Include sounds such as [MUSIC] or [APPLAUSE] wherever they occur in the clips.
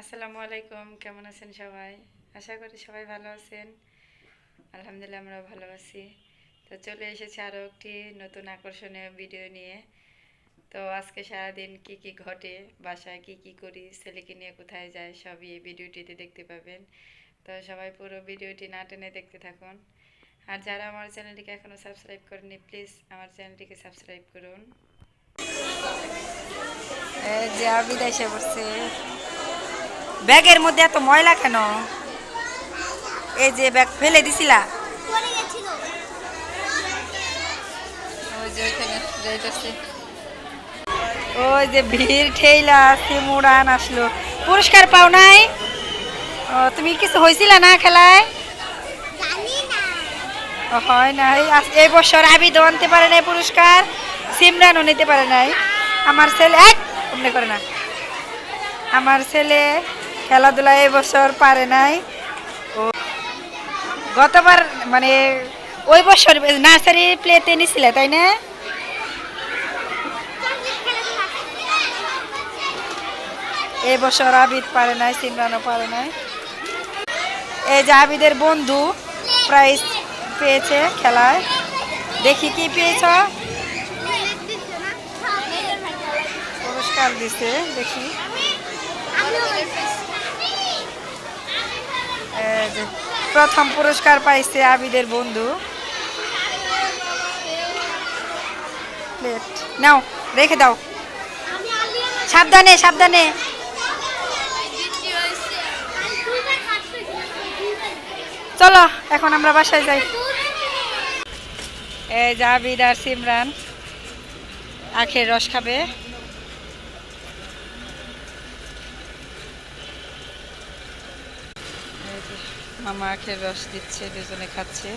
আসসালামু আলাইকুম, কেমন আছেন সবাই? আশা করি সবাই ভালো আছেন। আলহামদুলিল্লাহ আমরা ভালো আছি। তো চলে এসেছি আরও একটি নতুন আকর্ষণীয় ভিডিও নিয়ে। তো আজকে সারাদিন কি কি ঘটে, বাসায় কি কি করি, ছেলেকে নিয়ে কোথায় যায়, সবই এই ভিডিওটিতে দেখতে পাবেন। তো সবাই পুরো ভিডিওটি না টেনে দেখতে থাকুন। আর যারা আমার চ্যানেলটিকে এখনও সাবস্ক্রাইব করেনি প্লিজ আমার চ্যানেলটিকে সাবস্ক্রাইব করুন। যে আবিদ বসছে ব্যাগের মধ্যে এত ময়লা কেন? এই যে ব্যাগ ফেলে দিছিলা। পড়ে ওই যে ভিড় ঠেইলা সিমুরান আসলো। পুরস্কার পাও নাই? ও তুমি কিছু হয়েছিল না খেলায়? জানি না। হয় নাই। এই বছর আবিদও আনতে পারে নাই পুরস্কার সিমরানও নিতে পারে নাই। আমার ছেলে এক অমনি করে না। আমার ছেলে খেলাধুলা এই বছর পারে নাই। ও, গতবার মানে ওই বছর নার্সারি প্লেতে নিছিলে, তাই না? এই বছর আবিদ পারে নাই, সিমরানও পারে নাই। এই যে আবিদের বন্ধু প্রাইজ পেয়েছে খেলায়। দেখি কি পেয়েছ। পুরস্কার দিছে, দেখি। প্রথম পুরস্কার পাইছে আবিদের বন্ধু। নাও, রেখে দাও। সাবধানে সাবধানে। চলো, এখন আমরা বাসায় যাই। এই যে আবিদ আর সিমরান, আখের রস খাবে এই যে মামা আখের রস দিচ্ছে, দুজনে খাচ্ছে।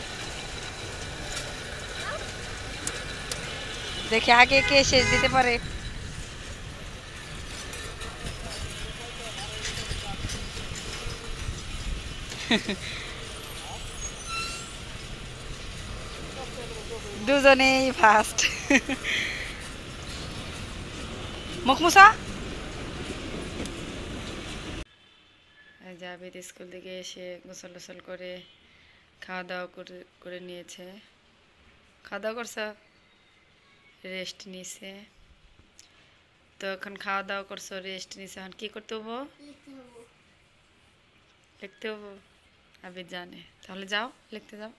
দেখি আগে কে শেষ দিতে পারে। দুজনেই ফার্স্ট মুখ জাভেদ স্কুল থেকে এসে গোসল টোসল করে খাওয়া দাওয়া করে করে নিয়েছে। খাওয়া দাওয়া করছ রেস্ট নিছে। তো এখন খাওয়া দাওয়া করছ রেস্ট নিছে। এখন কী করতে হব? লিখতে হব। আবিদ জানে। তাহলে যাও লিখতে যাও।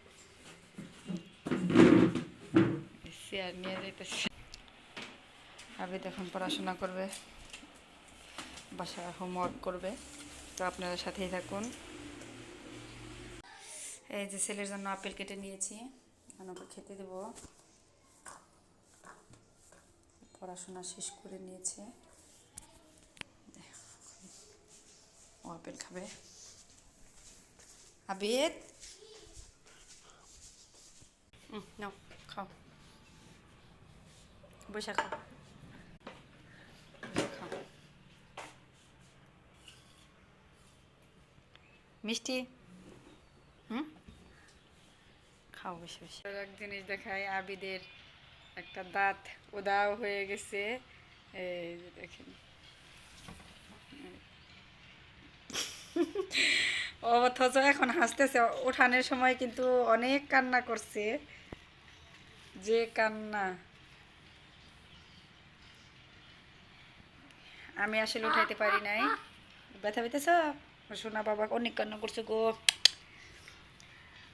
চেয়ার নিয়ে যাইতেছে। আবিদ এখন পড়াশোনা করবে বাসায় হোমওয়ার্ক করবে। তো আপনারা সাথেই থাকুন। এই যে ছেলের জন্য আপেল কেটে নিয়েছি। এখন ওকে খেতে দেব। পড়াশোনা শেষ করে নিয়েছে। ও আপেল খাবে। আবিদ? নাও, খাও। বসে খাও বসে খাও মিষ্টি? খাও বসে আর এক জিনিস আবিদের একটা দাঁত উদাও হয়ে গেছে। এই যে দেখেন। [LAUGHS] অথচ এখন হাসতেছে ওঠানোর সময় কিন্তু অনেক কান্না করছে। যে কান্না। আমি আসলে উঠাইতে পারি নাই। ব্যথা পেতেছ সোনা বাবা অনেক কান্না করছে গো।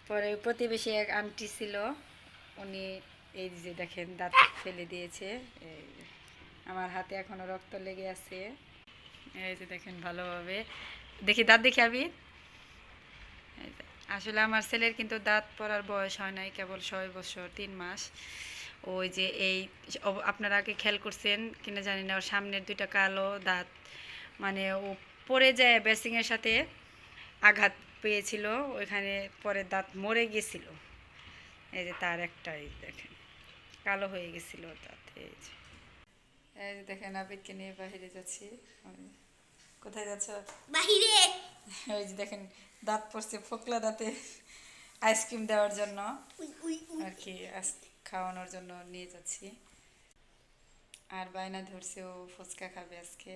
পরে প্রতিবেশী এক আন্টি ছিল, উনি এই যে দেখেন দাঁত ফেলে দিয়েছে আমার হাতে এখনও রক্ত লেগে আছে। এই যে দেখেন ভালোভাবে। দেখি দাঁত দেখি আমি আসলে আমার ছেলের কিন্তু দাঁত পড়ার বয়স হয় নাই, কেবল ছয় বছর, তিন মাস। ওই যে এই আপনারা আগে খেয়াল করছেন কিনা জানি না, ওর সামনের দুইটা কালো দাঁত মানে ও পড়ে যায় বেসিংয়ের সাথে আঘাত পেয়েছিল ওইখানে পরে দাঁত মরে গেছিল। এই যে তার একটাই দেখেন কালো হয়ে গেছিল দাঁত এই যে। এই যে দেখেন আবিদকে নিয়ে বাইরে যাচ্ছি কোথায় যাচ্ছ? বাহিরে! ওই যে দেখেন দাঁত পড়ছে ফোকলা দাঁতে আইসক্রিম দেওয়ার জন্য আর কি খাওয়ানোর জন্য নিয়ে যাচ্ছি। আর বায়না ধরছে ও ফুচকা খাবে আজকে।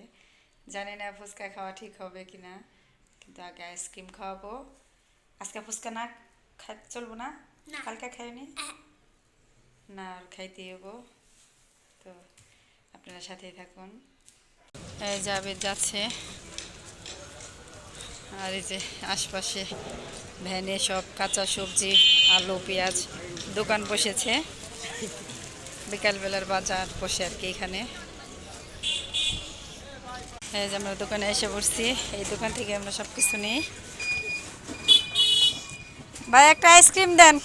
জানি না ফুচকা খাওয়া ঠিক হবে কি না কিন্তু আগে আইসক্রিম খাওয়াবো। আজকে ফুচকা না খা চলবো না। কালকে খাইনি? না আর খাইতে হব তো আপনারা সাথেই থাকুন। যাবে যাচ্ছে। আর এই যে আশপাশে ভ্যানে সব কাঁচা সবজি আলু পেঁয়াজ দোকান বসেছে। বিকালবেলার বাজার বসে আর কি এখানে। এই যে আমরা দোকানে এসে পড়ছি, এই দোকান থেকে আমরা সব কিছু নিই। ভাই, একটা আইসক্রিম দেন।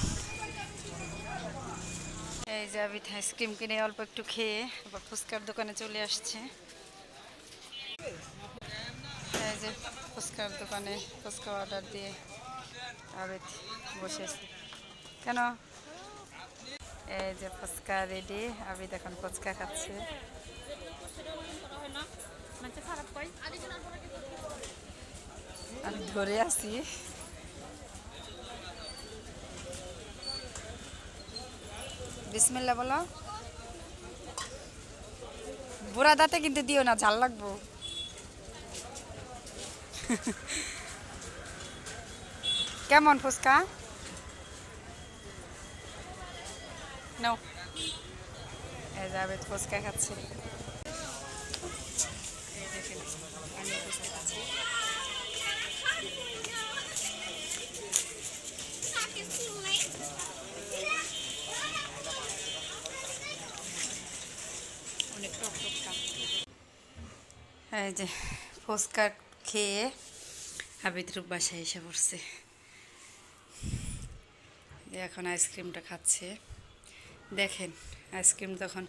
এই যে আবিদ আইসক্রিম কিনে অল্প একটু খেয়ে আবার ফুচকার দোকানে চলে আসছে। এই যে ফুচকার দোকানে ফুচকা অর্ডার দিয়ে আবিদ বসেছে। কেন? এই যে ফুচকা রেডি, আবিদ এখন ফুচকা খাচ্ছে। আমি ধরে আছি। বিসমিল্লা বলো। বুড়া দাঁতে কিন্তু দিও না, ঝাল লাগবো। কেমন ফুচকা? নাও। যাবে ফুচকা খাচ্ছে। এই যে ফুচকা খেয়ে আবিদ রূপ বাসায় এসে পড়ছে। এখন আইসক্রিমটা খাচ্ছে। দেখেন, আইসক্রিম তখন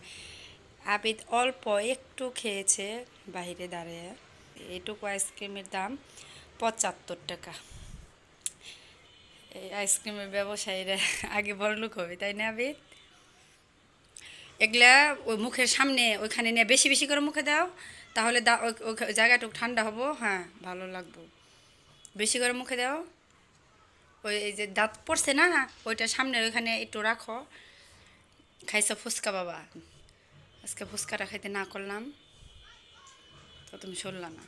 আবিদ অল্প একটু খেয়েছে বাইরে দাঁড়িয়ে। এটুকু আইসক্রিমের দাম পঁচাত্তর টাকা। এই আইসক্রিমের ব্যবসায়ীরা আগে বড় লোক হবে, তাই না আবিদ এগুলা ওই মুখের সামনে ওইখানে নিয়ে বেশি বেশি করে মুখে দাও তাহলে দা জায়গাটুকু ঠান্ডা হব হ্যাঁ ভালো লাগবো। বেশি করে মুখে দাও। ওই, এই যে দাঁত পড়ছে না, ওইটা সামনে ওইখানে একটু রাখো। খাইছো ফুচকা বাবা। আজকে ফুচকাটা খাইতে না করলাম। তো তুমি শুনলা না।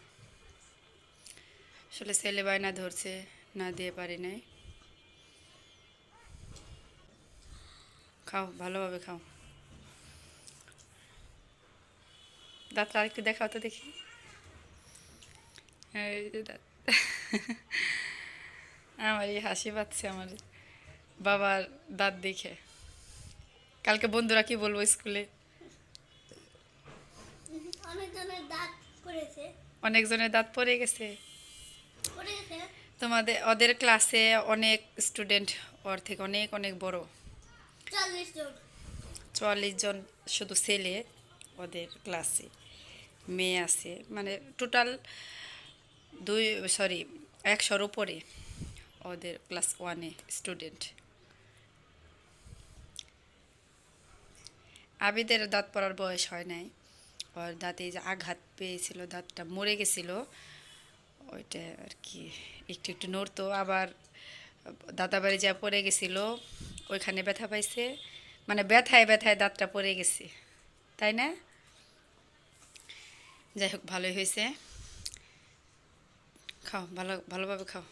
আসলে ছেলে বায়না ধরছে, না দিয়ে পারি নাই। খাও, ভালোভাবে খাও। দাঁতটা আরেকটু দেখাও তো দেখি। দাঁত। আমার এই হাসি পাচ্ছে আমার বাবার দাঁত দেখে। কালকে বন্ধুরা কি বলব স্কুলে? অনেকজনের দাঁত পড়েছে। অনেকজনের দাঁত পড়ে গেছে। পড়ে গেছে? তোমাদের ওদের ক্লাসে অনেক স্টুডেন্ট ওর থেকে অনেক অনেক বড়। চল্লিশ জন। চুয়াল্লিশ জন শুধু ছেলে ওদের ক্লাসে। মেয়ে আছে। মানে টোটাল দুই সরি একশোর উপরে ওদের ক্লাস ওয়ানে স্টুডেন্ট আবিদের দাঁত পড়ার বয়স হয় নাই। ওর দাঁতে যে আঘাত পেয়েছিল, দাঁতটা মরে গেছিল। ওইটা আর কি, একটু একটু নড়তো। আবার দাদাবাড়ি যা পড়ে গেছিল, ওইখানে ব্যথা পাইছে। মানে ব্যথায় ব্যথায় দাঁতটা পড়ে গেছে। তাই না? যাই হোক, ভালোই হয়েছে। খাও, ভালো, ভালোভাবে খাও।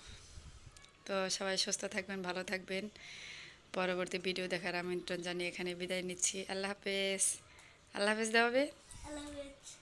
তো সবাই সুস্থ থাকবেন, ভালো থাকবেন। পরবর্তী ভিডিও দেখার আমন্ত্রণ জানিয়ে এখানে বিদায় নিচ্ছি। আল্লাহ হাফেজ। আল্লাহ হাফেজ দেওয়াবে? আল্লাহ হাফেজ।